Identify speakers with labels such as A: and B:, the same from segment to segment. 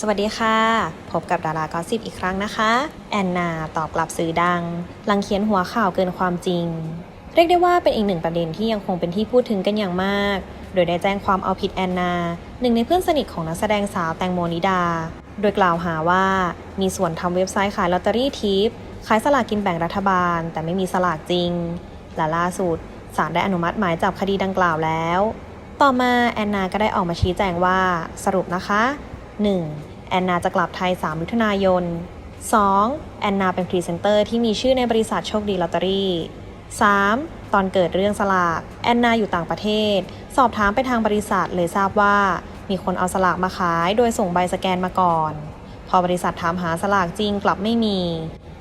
A: สวัสดีค่ะ พบกับดารากอสิบอีกครั้งนะคะ แอนนาตอบกลับสื่อดัง หลังเขียนหัวข่าวเกินความจริง เรียกได้ว่าเป็นอีกหนึ่งประเด็นที่ยังคงเป็นที่พูดถึงกันอย่างมาก โดยได้แจ้งความเอาผิดแอนนา หนึ่งในเพื่อนสนิทของนักแสดงสาวแตงโมนิดา โดยกล่าวหาว่ามีส่วนทำเว็บไซต์ขายลอตเตอรี่ทิปขายสลากกินแบ่งรัฐบาล แต่ไม่มีสลากจริง และล่าสุดศาลได้อนุมัติหมายจับคดีดังกล่าวแล้ว ต่อมาแอนนาก็ได้ออกมาชี้แจงว่าสรุปนะคะ 1. แอนนาจะกลับไทย 3 มิถุนายน 2. แอนนาเป็นพรีเซนเตอร์ที่มีชื่อในบริษัทโชคดีลอตเตอรี่ 3. ตอนเกิดเรื่องสลาก แอนนาอยู่ต่างประเทศ สอบถามไปทางบริษัทเลยทราบว่า มีคนเอาสลากมาขายโดยส่งใบสแกนมาก่อน พอบริษัทถามหาสลากจริงกลับไม่มี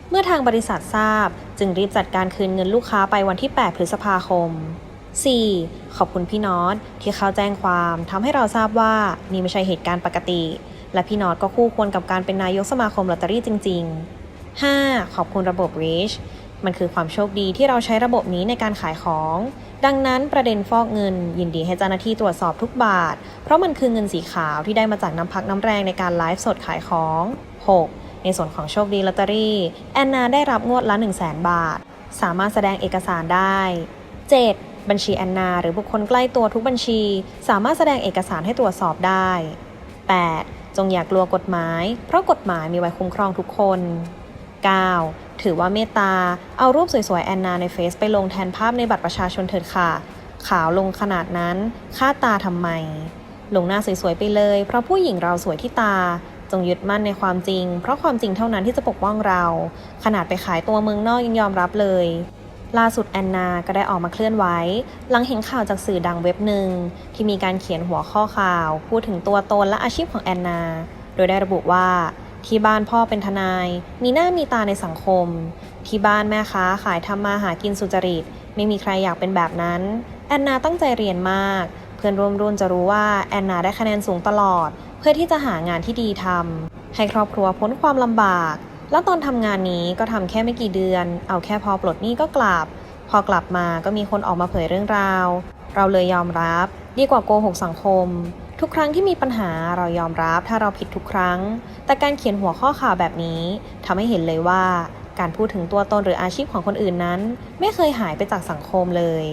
A: เมื่อทางบริษัททราบจึงรีบจัดการคืนเงินลูกค้าไปวันที่ 8 พฤษภาคม 4. ขอบคุณพี่น็อตที่เข้าแจ้งความทำให้เราทราบว่านี่ไม่ใช่เหตุการณ์ปกติ และพี่น็อตก็คู่ควรกับการเป็นนายกสมาคมลอตเตอรี่จริง ๆ 5. ขอบคุณระบบ Reach มันคือความโชคดีที่เราใช้ระบบนี้ในการขายของ ดังนั้นประเด็นฟอกเงิน ยินดีให้เจ้าหน้าที่ตรวจสอบทุกบาท เพราะมันคือเงินสีขาวที่ได้มาจากน้ำพักน้ำแรงในการไลฟ์สดขายของ 6. ในส่วนของโชคดีลอตเตอรี่ แอนนาได้รับงวดละ 1 0 0 0 0แบาท สามารถแสดงเอกสารได้ 7. บัญชีแอนนา หรือบุคคลใกล้ตัวทุกบัญชี สามารถแสดงเอกสารให้ตรวจสอบได้ 8. จงอย่ากลัวกฎหมาย เพราะกฎหมายมีไว้คุ้มครองทุกคน 9. ถือว่าเมตตา เอารูปสวยๆ แอนนาในเฟซไปลงแทนภาพในบัตรประชาชนเถิดค่ะ ขาวลงขนาดนั้นค่าตาทำไม ลงหน้าสวยๆไปเลย เพราะผู้หญิงเราสวยที่ตา จงยึดมั่นในความจริง เพราะความจริงเท่านั้นที่จะปกป้องเรา ขนาดไปขายตัวเมืองนอกยังยอมรับเลย ล่าสุดแอนนาก็ได้ออกมาเคลื่อนไหวหลังเห็นข่าวจากสื่อดังเว็บหนึ่ง ที่มีการเขียนหัวข้อข่าว พูดถึงตัวตนและอาชีพของแอนนา โดยได้ระบุว่าที่บ้านพ่อเป็นทนาย มีหน้ามีตาในสังคม ที่บ้านแม่ค้าขายทำมาหากินสุจริต ไม่มีใครอยากเป็นแบบนั้น แอนนาตั้งใจเรียนมาก เพื่อนร่วมรุ่นจะรู้ว่าแอนนาได้คะแนนสูงตลอด เพื่อที่จะหางานที่ดีทำให้ครอบครัวพ้นความลำบาก แล้วตอนทำงานนี้ก็ทำแค่ไม่กี่เดือน เอาแค่พอปลดหนี้ก็กลับ พอกลับมาก็มีคนออกมาเผยเรื่องราว เราเลยยอมรับ ดีกว่าโกหกสังคม ทุกครั้งที่มีปัญหาเรายอมรับถ้าเราผิดทุกครั้ง แต่การเขียนหัวข้อข่าวแบบนี้ทำให้เห็นเลยว่า การพูดถึงตัวตนหรืออาชีพของคนอื่นนั้น ไม่เคยหายไปจากสังคมเลย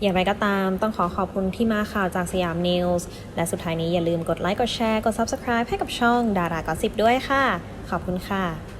A: อย่างไรก็ตามต้องขอขอบคุณที่มาข่าวจากสยามนิวส์และสุดท้ายนี้อย่าลืมกดไลค์กดแชร์กด Subscribe ให้กับช่องดารากอสิบด้วยค่ะ ขอบคุณค่ะ